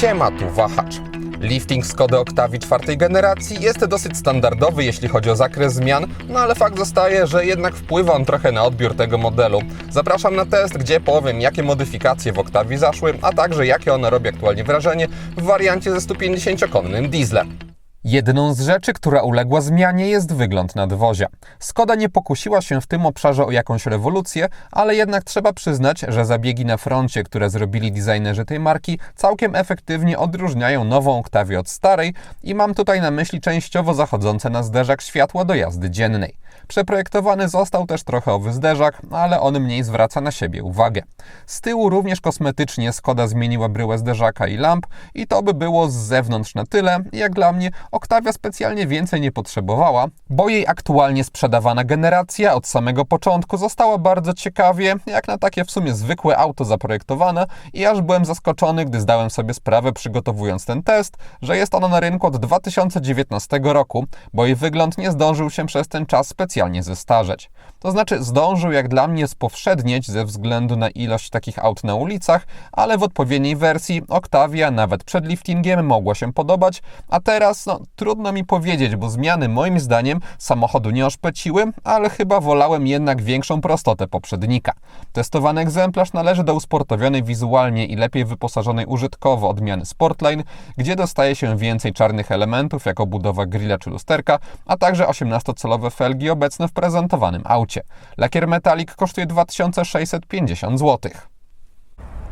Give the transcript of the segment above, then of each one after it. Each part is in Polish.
Siema, tu wahacz. Lifting Skody Octavii czwartej generacji jest dosyć standardowy, jeśli chodzi o zakres zmian, no ale fakt zostaje, że jednak wpływa on trochę na odbiór tego modelu. Zapraszam na test, gdzie powiem, jakie modyfikacje w Octavii zaszły, a także jakie ona robi aktualnie wrażenie w wariancie ze 150-konnym dieslem. Jedną z rzeczy, która uległa zmianie jest wygląd nadwozia. Skoda nie pokusiła się w tym obszarze o jakąś rewolucję, ale jednak trzeba przyznać, że zabiegi na froncie, które zrobili designerzy tej marki, całkiem efektywnie odróżniają nową Octavię od starej i mam tutaj na myśli częściowo zachodzące na zderzak światła do jazdy dziennej. Przeprojektowany został też trochę zderzak, ale on mniej zwraca na siebie uwagę. Z tyłu również kosmetycznie Skoda zmieniła bryłę zderzaka i lamp i to by było z zewnątrz na tyle. Jak dla mnie Octavia specjalnie więcej nie potrzebowała, bo jej aktualnie sprzedawana generacja od samego początku została bardzo ciekawie, jak na takie w sumie zwykłe auto zaprojektowane i aż byłem zaskoczony, gdy zdałem sobie sprawę przygotowując ten test, że jest ona na rynku od 2019 roku, bo jej wygląd nie zdążył się przez ten czas specjalnie zestarzeć. To znaczy zdążył jak dla mnie spowszednieć ze względu na ilość takich aut na ulicach, ale w odpowiedniej wersji Octavia nawet przed liftingiem mogła się podobać, a teraz no, trudno mi powiedzieć, bo zmiany moim zdaniem samochodu nie oszpeciły, ale chyba wolałem jednak większą prostotę poprzednika. Testowany egzemplarz należy do usportowionej wizualnie i lepiej wyposażonej użytkowo odmiany Sportline, gdzie dostaje się więcej czarnych elementów, jako budowa grilla czy lusterka, a także 18-calowe felgi obecne w prezentowanym aucie. Lakier metalik kosztuje 2650 zł.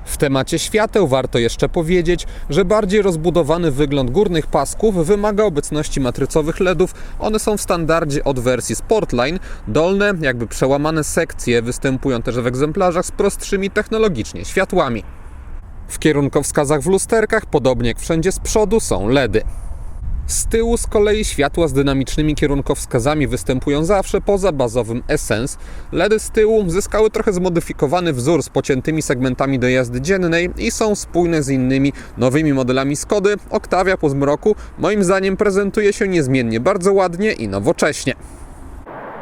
W temacie świateł warto jeszcze powiedzieć, że bardziej rozbudowany wygląd górnych pasków wymaga obecności matrycowych LEDów. One są w standardzie od wersji Sportline. Dolne, jakby przełamane sekcje występują też w egzemplarzach z prostszymi technologicznie światłami. W kierunkowskazach w lusterkach, podobnie jak wszędzie z przodu, są LEDy. Z tyłu z kolei światła z dynamicznymi kierunkowskazami występują zawsze poza bazowym Essence. LEDy z tyłu zyskały trochę zmodyfikowany wzór z pociętymi segmentami do jazdy dziennej i są spójne z innymi nowymi modelami Skody. Octavia po zmroku moim zdaniem prezentuje się niezmiennie bardzo ładnie i nowocześnie.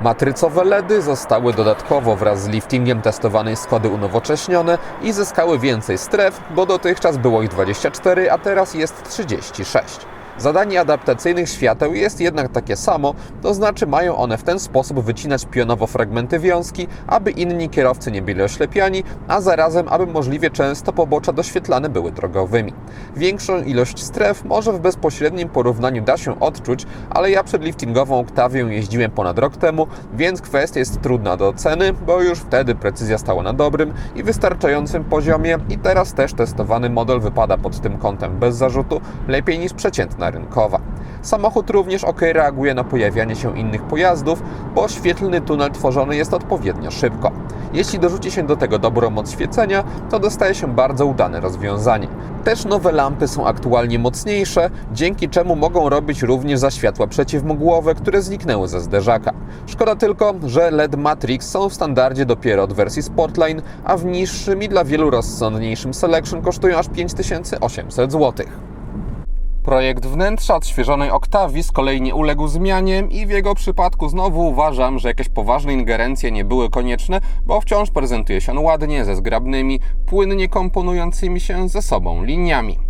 Matrycowe LEDy zostały dodatkowo wraz z liftingiem testowanej Skody unowocześnione i zyskały więcej stref, bo dotychczas było ich 24, a teraz jest 36. Zadanie adaptacyjnych świateł jest jednak takie samo, to znaczy mają one w ten sposób wycinać pionowo fragmenty wiązki, aby inni kierowcy nie byli oślepiani, a zarazem aby możliwie często pobocza doświetlane były drogowymi. Większą ilość stref może w bezpośrednim porównaniu da się odczuć, ale ja przed liftingową Octavią jeździłem ponad rok temu, więc kwestia jest trudna do oceny, bo już wtedy precyzja stała na dobrym i wystarczającym poziomie i teraz też testowany model wypada pod tym kątem bez zarzutu, lepiej niż przeciętna rynkowa. Samochód również ok reaguje na pojawianie się innych pojazdów, bo świetlny tunel tworzony jest odpowiednio szybko. Jeśli dorzuci się do tego dobrą moc świecenia, to dostaje się bardzo udane rozwiązanie. Też nowe lampy są aktualnie mocniejsze, dzięki czemu mogą robić również zaświatła przeciwmgłowe, które zniknęły ze zderzaka. Szkoda tylko, że LED Matrix są w standardzie dopiero od wersji Sportline, a w niższym i dla wielu rozsądniejszym Selection kosztują aż 5800 zł. Projekt wnętrza odświeżonej Octavii z kolei nie uległ zmianie i w jego przypadku znowu uważam, że jakieś poważne ingerencje nie były konieczne, bo wciąż prezentuje się on ładnie, ze zgrabnymi, płynnie komponującymi się ze sobą liniami.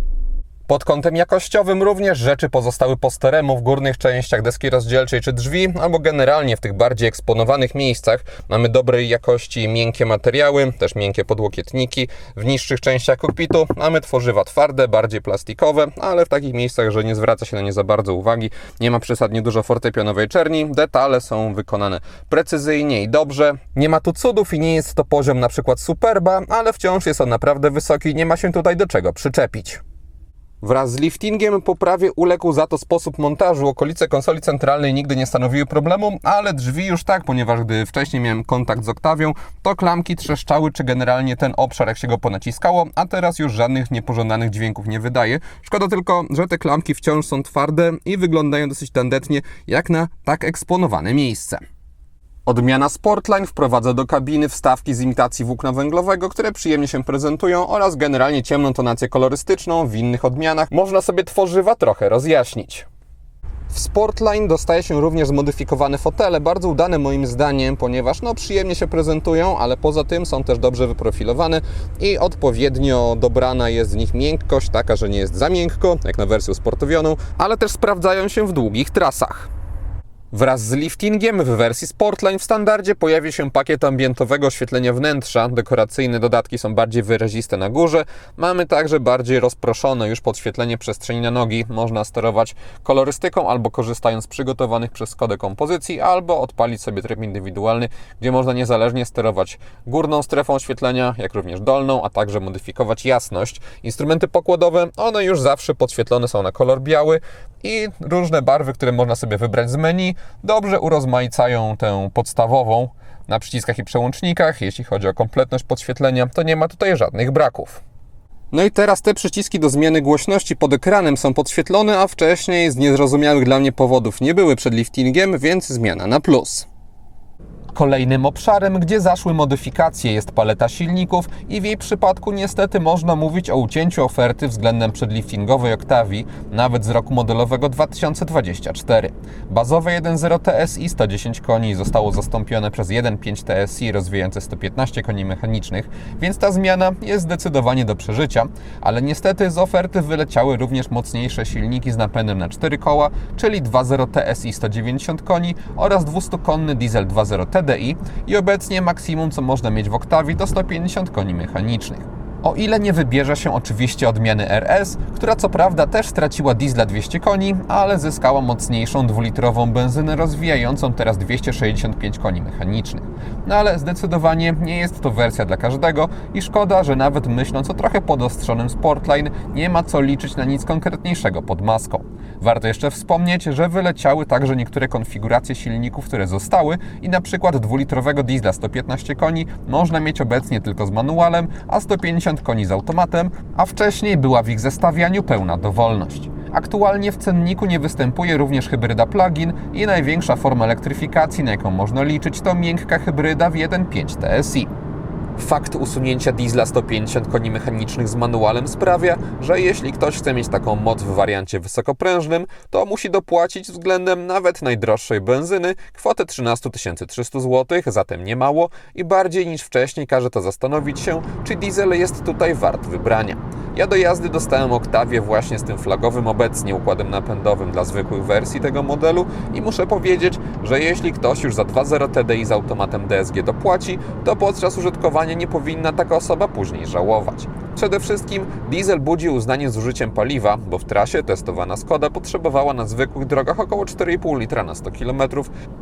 Pod kątem jakościowym również rzeczy pozostały po staremu w górnych częściach deski rozdzielczej czy drzwi, albo generalnie w tych bardziej eksponowanych miejscach mamy dobrej jakości miękkie materiały, też miękkie podłokietniki. W niższych częściach kokpitu mamy tworzywa twarde, bardziej plastikowe, ale w takich miejscach, że nie zwraca się na nie za bardzo uwagi, nie ma przesadnie dużo fortepianowej czerni, detale są wykonane precyzyjnie i dobrze. Nie ma tu cudów i nie jest to poziom na przykład Superba, ale wciąż jest on naprawdę wysoki, nie ma się tutaj do czego przyczepić. Wraz z liftingiem poprawie uległ za to sposób montażu. Okolice konsoli centralnej nigdy nie stanowiły problemu, ale drzwi już tak, ponieważ gdy wcześniej miałem kontakt z Octavią, to klamki trzeszczały, czy generalnie ten obszar, jak się go ponaciskało, a teraz już żadnych niepożądanych dźwięków nie wydaje. Szkoda tylko, że te klamki wciąż są twarde i wyglądają dosyć tandetnie, jak na tak eksponowane miejsce. Odmiana Sportline wprowadza do kabiny wstawki z imitacji włókna węglowego, które przyjemnie się prezentują oraz generalnie ciemną tonację kolorystyczną w innych odmianach. Można sobie tworzywa trochę rozjaśnić. W Sportline dostaje się również zmodyfikowane fotele, bardzo udane moim zdaniem, ponieważ no, przyjemnie się prezentują, ale poza tym są też dobrze wyprofilowane i odpowiednio dobrana jest w nich miękkość, taka, że nie jest za miękko, jak na wersję usportowioną, ale też sprawdzają się w długich trasach. Wraz z liftingiem w wersji Sportline w standardzie pojawi się pakiet ambientowego oświetlenia wnętrza. Dekoracyjne dodatki są bardziej wyraziste na górze. Mamy także bardziej rozproszone już podświetlenie przestrzeni na nogi. Można sterować kolorystyką albo korzystając z przygotowanych przez Skodę kompozycji, albo odpalić sobie tryb indywidualny, gdzie można niezależnie sterować górną strefą oświetlenia, jak również dolną, a także modyfikować jasność. Instrumenty pokładowe, one już zawsze podświetlone są na kolor biały i różne barwy, które można sobie wybrać z menu, dobrze urozmaicają tę podstawową na przyciskach i przełącznikach. Jeśli chodzi o kompletność podświetlenia, to nie ma tutaj żadnych braków. No i teraz te przyciski do zmiany głośności pod ekranem są podświetlone, a wcześniej z niezrozumiałych dla mnie powodów nie były przed liftingiem, więc zmiana na plus. Kolejnym obszarem, gdzie zaszły modyfikacje, jest paleta silników i w jej przypadku niestety można mówić o ucięciu oferty względem przedliftingowej Octavii, nawet z roku modelowego 2024. Bazowe 1.0 TSI 110 koni zostało zastąpione przez 1.5 TSI rozwijające 115 koni mechanicznych, więc ta zmiana jest zdecydowanie do przeżycia, ale niestety z oferty wyleciały również mocniejsze silniki z napędem na 4 koła, czyli 2.0 TSI 190 koni oraz 200-konny diesel 2.0 TDI i obecnie maksimum co można mieć w Octavii to 150 koni mechanicznych. O ile nie wybierze się oczywiście odmiany RS, która co prawda też straciła diesla 200 koni, ale zyskała mocniejszą dwulitrową benzynę rozwijającą teraz 265 koni mechanicznych. No ale zdecydowanie nie jest to wersja dla każdego i szkoda, że nawet myśląc o trochę podostrzonym Sportline nie ma co liczyć na nic konkretniejszego pod maską. Warto jeszcze wspomnieć, że wyleciały także niektóre konfiguracje silników, które zostały i na przykład dwulitrowego diesla 115 koni można mieć obecnie tylko z manualem, a 150 koni z automatem, a wcześniej była w ich zestawianiu pełna dowolność. Aktualnie w cenniku nie występuje również hybryda plug-in i największa forma elektryfikacji, na jaką można liczyć, to miękka hybryda w 1.5 TSI. Fakt usunięcia diesla 150 koni mechanicznych z manualem sprawia, że jeśli ktoś chce mieć taką moc w wariancie wysokoprężnym, to musi dopłacić względem nawet najdroższej benzyny kwotę 13 300 zł, zatem nie mało i bardziej niż wcześniej każe to zastanowić się, czy diesel jest tutaj wart wybrania. Ja do jazdy dostałem Octavię właśnie z tym flagowym obecnie układem napędowym dla zwykłych wersji tego modelu i muszę powiedzieć, że jeśli ktoś już za 2.0 TDI z automatem DSG dopłaci, to podczas użytkowania nie powinna taka osoba później żałować. Przede wszystkim diesel budzi uznanie z użyciem paliwa, bo w trasie testowana Skoda potrzebowała na zwykłych drogach około 4,5 litra na 100 km,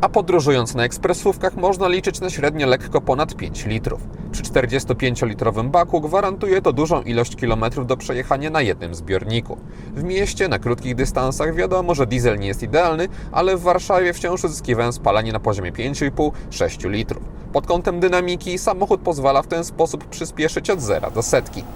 a podróżując na ekspresówkach można liczyć na średnio lekko ponad 5 litrów. Przy 45-litrowym baku gwarantuje to dużą ilość kilometrów do przejechania na jednym zbiorniku. W mieście na krótkich dystansach wiadomo, że diesel nie jest idealny, ale w Warszawie wciąż uzyskiwałem spalanie na poziomie 5,5-6 litrów. Pod kątem dynamiki samochód pozwala w ten sposób przyspieszyć od zera do setki.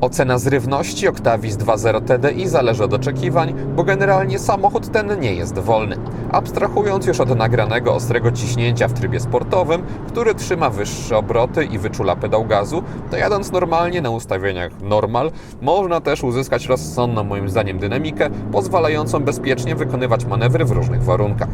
Ocena zrywności Octavis 2.0 TDI zależy od oczekiwań, bo generalnie samochód ten nie jest wolny. Abstrahując już od nagranego ostrego ciśnięcia w trybie sportowym, który trzyma wyższe obroty i wyczula pedał gazu, to jadąc normalnie na ustawieniach normal, można też uzyskać rozsądną moim zdaniem dynamikę, pozwalającą bezpiecznie wykonywać manewry w różnych warunkach.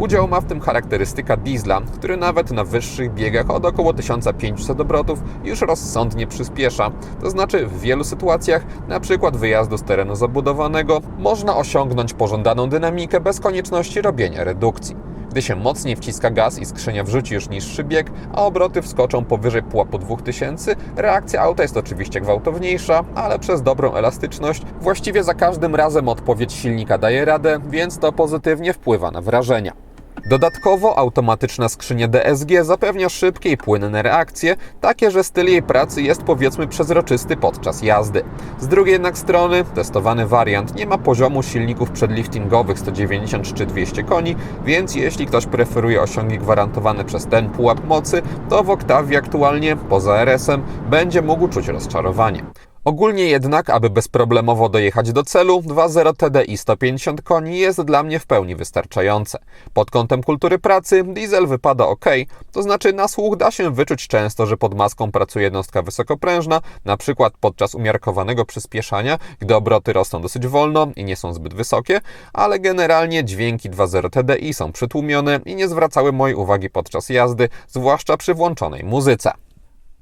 Udział ma w tym charakterystyka diesla, który nawet na wyższych biegach od około 1500 obrotów już rozsądnie przyspiesza. To znaczy w wielu sytuacjach, przykład wyjazdu z terenu zabudowanego, można osiągnąć pożądaną dynamikę bez konieczności robienia redukcji. Gdy się mocniej wciska gaz i skrzynia wrzuci już niższy bieg, a obroty wskoczą powyżej pułapu 2000, reakcja auta jest oczywiście gwałtowniejsza, ale przez dobrą elastyczność właściwie za każdym razem odpowiedź silnika daje radę, więc to pozytywnie wpływa na wrażenia. Dodatkowo automatyczna skrzynia DSG zapewnia szybkie i płynne reakcje, takie, że styl jej pracy jest powiedzmy przezroczysty podczas jazdy. Z drugiej jednak strony testowany wariant nie ma poziomu silników przedliftingowych 190 czy 200 koni, więc jeśli ktoś preferuje osiągi gwarantowane przez ten pułap mocy, to w Octavii aktualnie poza RS-em będzie mógł czuć rozczarowanie. Ogólnie jednak, aby bezproblemowo dojechać do celu, 2.0 TDI 150 koni jest dla mnie w pełni wystarczające. Pod kątem kultury pracy diesel wypada ok, to znaczy na słuch da się wyczuć często, że pod maską pracuje jednostka wysokoprężna, na przykład podczas umiarkowanego przyspieszania, gdy obroty rosną dosyć wolno i nie są zbyt wysokie, ale generalnie dźwięki 2.0 TDI są przytłumione i nie zwracały mojej uwagi podczas jazdy, zwłaszcza przy włączonej muzyce.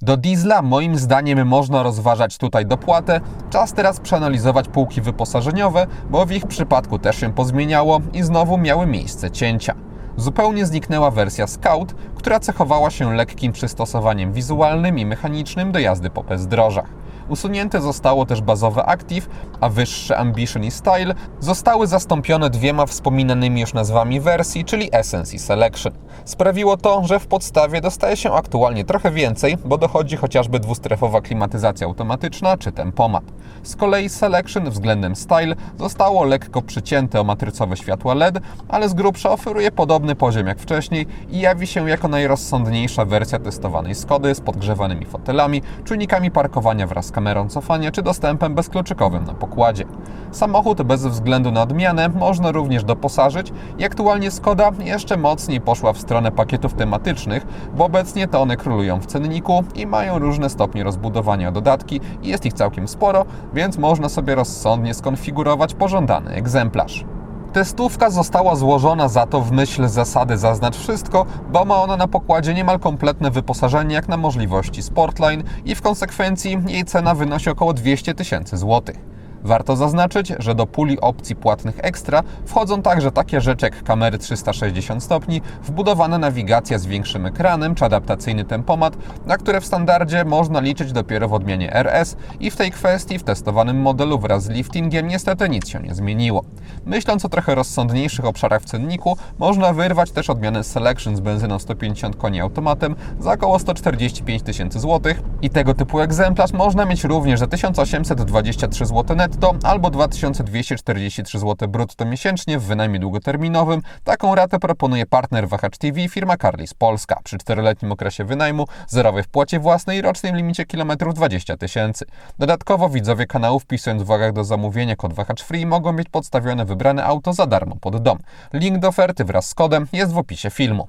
Do diesla moim zdaniem można rozważać tutaj dopłatę. Czas teraz przeanalizować półki wyposażeniowe, bo w ich przypadku też się pozmieniało i znowu miały miejsce cięcia. Zupełnie zniknęła wersja Scout, która cechowała się lekkim przystosowaniem wizualnym i mechanicznym do jazdy po bezdrożach. Usunięte zostało też bazowe Active, a wyższe Ambition i Style zostały zastąpione dwiema wspominanymi już nazwami wersji, czyli Essence i Selection. Sprawiło to, że w podstawie dostaje się aktualnie trochę więcej, bo dochodzi chociażby dwustrefowa klimatyzacja automatyczna czy tempomat. Z kolei Selection względem Style zostało lekko przycięte o matrycowe światła LED, ale z grubsza oferuje podobny poziom jak wcześniej i jawi się jako najrozsądniejsza wersja testowanej Skody z podgrzewanymi fotelami, czujnikami parkowania wraz z kamerą cofania czy dostępem bezkluczykowym na pokładzie. Samochód bez względu na odmianę można również doposażyć i aktualnie Skoda jeszcze mocniej poszła w stronę pakietów tematycznych, bo obecnie to one królują w cenniku i mają różne stopnie rozbudowania dodatki i jest ich całkiem sporo, więc można sobie rozsądnie skonfigurować pożądany egzemplarz. Testówka została złożona za to w myśl zasady zaznacz wszystko, bo ma ona na pokładzie niemal kompletne wyposażenie jak na możliwości Sportline i w konsekwencji jej cena wynosi około 200 tysięcy złotych. Warto zaznaczyć, że do puli opcji płatnych ekstra wchodzą także takie rzeczy jak kamery 360 stopni, wbudowana nawigacja z większym ekranem czy adaptacyjny tempomat, na które w standardzie można liczyć dopiero w odmianie RS i w tej kwestii w testowanym modelu wraz z liftingiem niestety nic się nie zmieniło. Myśląc o trochę rozsądniejszych obszarach w cenniku, można wyrwać też odmianę Selection z benzyną 150 koni automatem za około 145 tysięcy złotych i tego typu egzemplarz można mieć również za 1823 zł netto albo 2243 zł brutto miesięcznie w wynajmie długoterminowym. Taką ratę proponuje partner Wahacz TV firma Carlis Polska przy 4-letnim okresie wynajmu, zerowej wpłacie własnej i rocznym limicie kilometrów 20 tysięcy. Dodatkowo widzowie kanału wpisując w uwagach do zamówienia kod Wahacz Free mogą mieć podstawione wybrane auto za darmo pod dom. Link do oferty wraz z kodem jest w opisie filmu.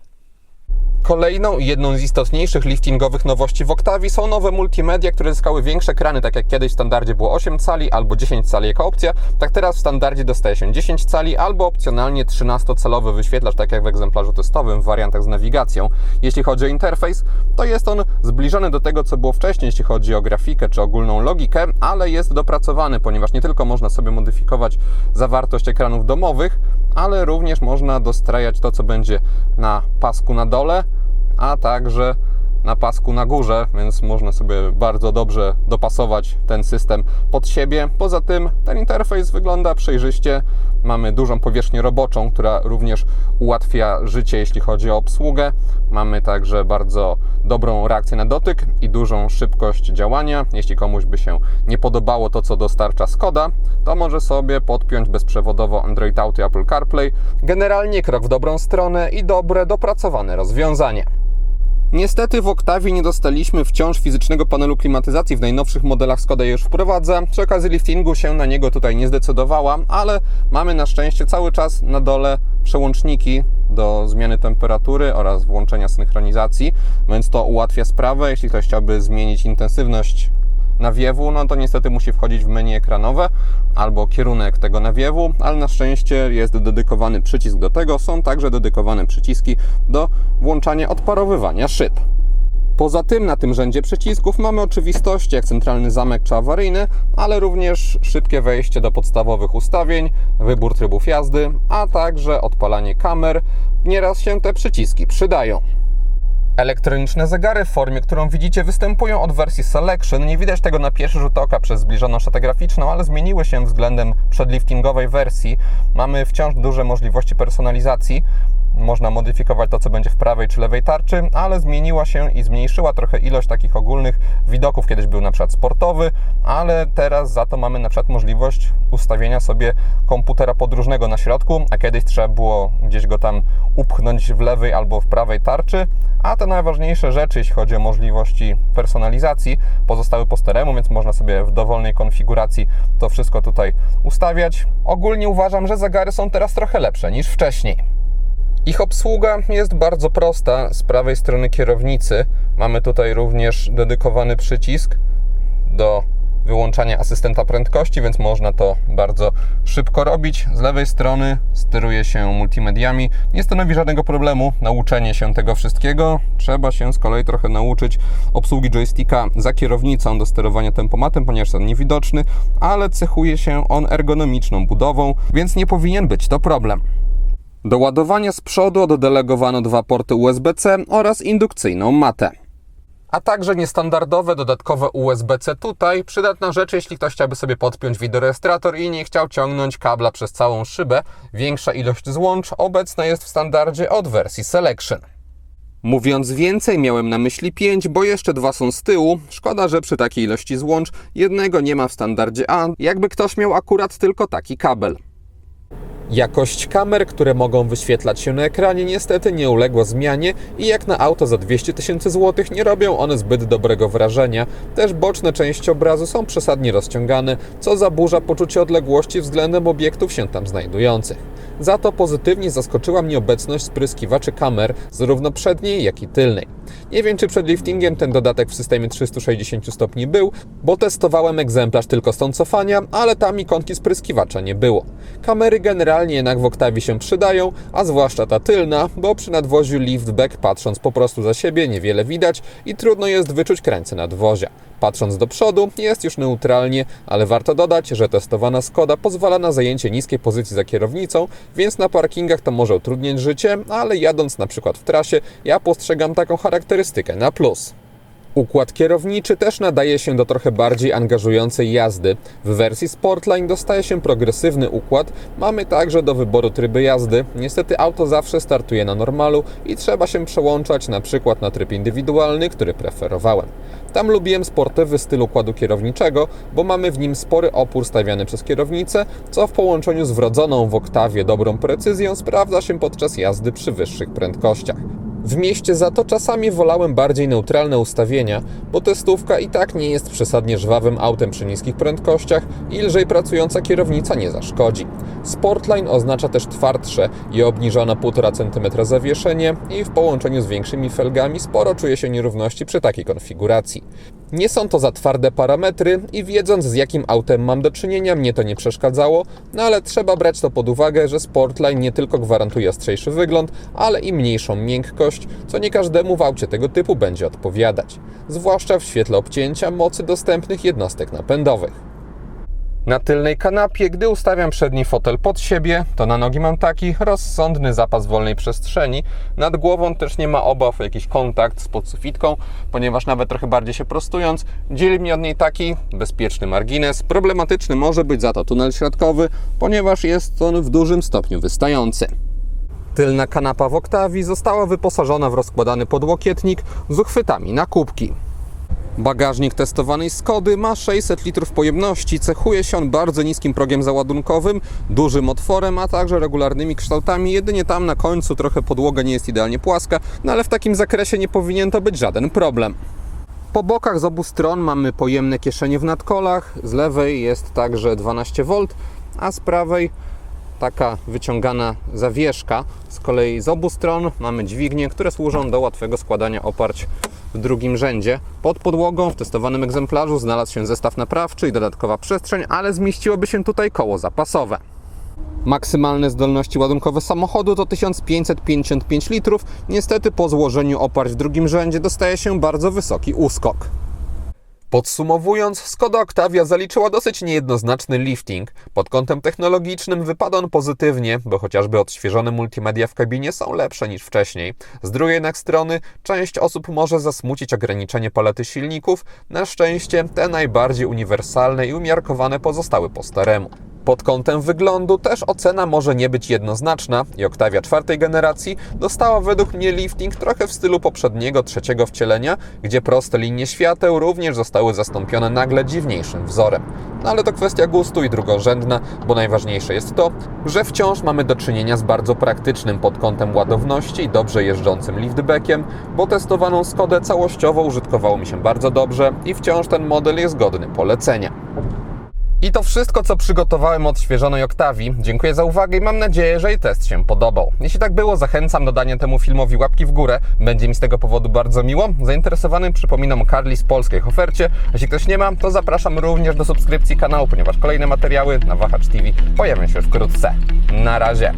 Kolejną i jedną z istotniejszych liftingowych nowości w Octavii są nowe multimedia, które zyskały większe ekrany, tak jak kiedyś w standardzie było 8 cali albo 10 cali jako opcja, tak teraz w standardzie dostaje się 10 cali albo opcjonalnie 13-calowy wyświetlacz, tak jak w egzemplarzu testowym w wariantach z nawigacją. Jeśli chodzi o interfejs, to jest on zbliżony do tego, co było wcześniej, jeśli chodzi o grafikę czy ogólną logikę, ale jest dopracowany, ponieważ nie tylko można sobie modyfikować zawartość ekranów domowych, ale również można dostrajać to, co będzie na pasku na dole, a także na pasku na górze, więc można sobie bardzo dobrze dopasować ten system pod siebie. Poza tym ten interfejs wygląda przejrzyście. Mamy dużą powierzchnię roboczą, która również ułatwia życie, jeśli chodzi o obsługę. Mamy także bardzo dobrą reakcję na dotyk i dużą szybkość działania. Jeśli komuś by się nie podobało to, co dostarcza Skoda, to może sobie podpiąć bezprzewodowo Android Auto i Apple CarPlay. Generalnie krok w dobrą stronę i dobre, dopracowane rozwiązanie. Niestety w Octavii nie dostaliśmy wciąż fizycznego panelu klimatyzacji. W najnowszych modelach Skoda je już wprowadza. Przy okazji liftingu się na niego tutaj nie zdecydowała, ale mamy na szczęście cały czas na dole przełączniki do zmiany temperatury oraz włączenia synchronizacji, więc to ułatwia sprawę. Jeśli ktoś chciałby zmienić intensywność nawiewu, no to niestety musi wchodzić w menu ekranowe albo kierunek tego nawiewu, ale na szczęście jest dedykowany przycisk do tego. Są także dedykowane przyciski do włączania odparowywania szyb. Poza tym na tym rzędzie przycisków mamy oczywistości jak centralny zamek czy awaryjny, ale również szybkie wejście do podstawowych ustawień, wybór trybów jazdy, a także odpalanie kamer. Nieraz się te przyciski przydają. Elektroniczne zegary w formie, którą widzicie, występują od wersji Selection. Nie widać tego na pierwszy rzut oka przez zbliżoną szatę graficzną, ale zmieniły się względem przedliftingowej wersji. Mamy wciąż duże możliwości personalizacji. Można modyfikować to, co będzie w prawej czy lewej tarczy, ale zmieniła się i zmniejszyła trochę ilość takich ogólnych widoków. Kiedyś był na przykład sportowy, ale teraz za to mamy na przykład możliwość ustawienia sobie komputera podróżnego na środku, a kiedyś trzeba było gdzieś go tam upchnąć w lewej albo w prawej tarczy, a te najważniejsze rzeczy, jeśli chodzi o możliwości personalizacji, pozostały po staremu, więc można sobie w dowolnej konfiguracji to wszystko tutaj ustawiać. Ogólnie uważam, że zegary są teraz trochę lepsze niż wcześniej. Ich obsługa jest bardzo prosta. Z prawej strony kierownicy mamy tutaj również dedykowany przycisk do wyłączania asystenta prędkości, więc można to bardzo szybko robić. Z lewej strony steruje się multimediami. Nie stanowi żadnego problemu nauczenie się tego wszystkiego. Trzeba się z kolei trochę nauczyć obsługi joysticka za kierownicą do sterowania tempomatem, ponieważ jest on niewidoczny, ale cechuje się on ergonomiczną budową, więc nie powinien być to problem. Do ładowania z przodu oddelegowano dwa porty USB-C oraz indukcyjną matę. A także niestandardowe dodatkowe USB-C tutaj, przydatna rzecz, jeśli ktoś chciałby sobie podpiąć wideorejestrator i nie chciał ciągnąć kabla przez całą szybę. Większa ilość złącz obecna jest w standardzie od wersji Selection. Mówiąc więcej, miałem na myśli 5, bo jeszcze dwa są z tyłu. Szkoda, że przy takiej ilości złącz jednego nie ma w standardzie A, jakby ktoś miał akurat tylko taki kabel. Jakość kamer, które mogą wyświetlać się na ekranie, niestety nie uległa zmianie i jak na auto za 200 tysięcy złotych nie robią one zbyt dobrego wrażenia. Też boczne części obrazu są przesadnie rozciągane, co zaburza poczucie odległości względem obiektów się tam znajdujących. Za to pozytywnie zaskoczyła mnie obecność spryskiwaczy kamer, zarówno przedniej, jak i tylnej. Nie wiem, czy przed liftingiem ten dodatek w systemie 360 stopni był, bo testowałem egzemplarz tylko stąd cofania, ale tam ikonki spryskiwacza nie było. Kamery generalnie jednak w Octavii się przydają, a zwłaszcza ta tylna, bo przy nadwoziu liftback patrząc po prostu za siebie niewiele widać i trudno jest wyczuć krańce nadwozia. Patrząc do przodu jest już neutralnie, ale warto dodać, że testowana Skoda pozwala na zajęcie niskiej pozycji za kierownicą, więc na parkingach to może utrudniać życie, ale jadąc na przykład w trasie, ja postrzegam taką charakterystykę na plus. Układ kierowniczy też nadaje się do trochę bardziej angażującej jazdy. W wersji Sportline dostaje się progresywny układ, mamy także do wyboru tryby jazdy. Niestety auto zawsze startuje na normalu i trzeba się przełączać na przykład na tryb indywidualny, który preferowałem. Tam lubiłem sportowy styl układu kierowniczego, bo mamy w nim spory opór stawiany przez kierownicę, co w połączeniu z wrodzoną w oktawie dobrą precyzją sprawdza się podczas jazdy przy wyższych prędkościach. W mieście za to czasami wolałem bardziej neutralne ustawienia, bo testówka i tak nie jest przesadnie żwawym autem przy niskich prędkościach i lżej pracująca kierownica nie zaszkodzi. Sportline oznacza też twardsze i obniżone 1,5 cm zawieszenie i w połączeniu z większymi felgami sporo czuje się nierówności przy takiej konfiguracji. Nie są to za twarde parametry i wiedząc z jakim autem mam do czynienia mnie to nie przeszkadzało, no ale trzeba brać to pod uwagę, że Sportline nie tylko gwarantuje ostrzejszy wygląd, ale i mniejszą miękkość, co nie każdemu w aucie tego typu będzie odpowiadać, zwłaszcza w świetle obcięcia mocy dostępnych jednostek napędowych. Na tylnej kanapie, gdy ustawiam przedni fotel pod siebie, to na nogi mam taki rozsądny zapas wolnej przestrzeni. Nad głową też nie ma obaw o jakiś kontakt z podsufitką, ponieważ nawet trochę bardziej się prostując, dzieli mnie od niej taki bezpieczny margines. Problematyczny może być za to tunel środkowy, ponieważ jest on w dużym stopniu wystający. Tylna kanapa w Octavii została wyposażona w rozkładany podłokietnik z uchwytami na kubki. Bagażnik testowanej Skody ma 600 litrów pojemności, cechuje się on bardzo niskim progiem załadunkowym, dużym otworem, a także regularnymi kształtami. Jedynie tam na końcu trochę podłoga nie jest idealnie płaska, no ale w takim zakresie nie powinien to być żaden problem. Po bokach z obu stron mamy pojemne kieszenie w nadkolach, z lewej jest także 12V, a z prawej taka wyciągana zawieszka. Z kolei z obu stron mamy dźwignie, które służą do łatwego składania oparć w drugim rzędzie. Pod podłogą w testowanym egzemplarzu znalazł się zestaw naprawczy i dodatkowa przestrzeń, ale zmieściłoby się tutaj koło zapasowe. Maksymalne zdolności ładunkowe samochodu to 1555 litrów. Niestety po złożeniu oparć w drugim rzędzie dostaje się bardzo wysoki uskok. Podsumowując, Skoda Octavia zaliczyła dosyć niejednoznaczny lifting. Pod kątem technologicznym wypada on pozytywnie, bo chociażby odświeżone multimedia w kabinie są lepsze niż wcześniej. Z drugiej jednak strony, część osób może zasmucić ograniczenie palety silników. Na szczęście te najbardziej uniwersalne i umiarkowane pozostały po staremu. Pod kątem wyglądu też ocena może nie być jednoznaczna i Octavia czwartej generacji dostała według mnie lifting trochę w stylu poprzedniego trzeciego wcielenia, gdzie proste linie świateł również zostały zastąpione nagle dziwniejszym wzorem. No ale to kwestia gustu i drugorzędna, bo najważniejsze jest to, że wciąż mamy do czynienia z bardzo praktycznym pod kątem ładowności i dobrze jeżdżącym liftbackiem, bo testowaną Skodę całościowo użytkowało mi się bardzo dobrze i wciąż ten model jest godny polecenia. I to wszystko, co przygotowałem od świeżonej Oktawii. Dziękuję za uwagę i mam nadzieję, że jej test się podobał. Jeśli tak było, zachęcam do dania temu filmowi łapki w górę. Będzie mi z tego powodu bardzo miło. Zainteresowanym przypominam o Carly z polskiej ofercie. Jeśli ktoś nie ma, to zapraszam również do subskrypcji kanału, ponieważ kolejne materiały na Wahacz TV pojawią się wkrótce. Na razie.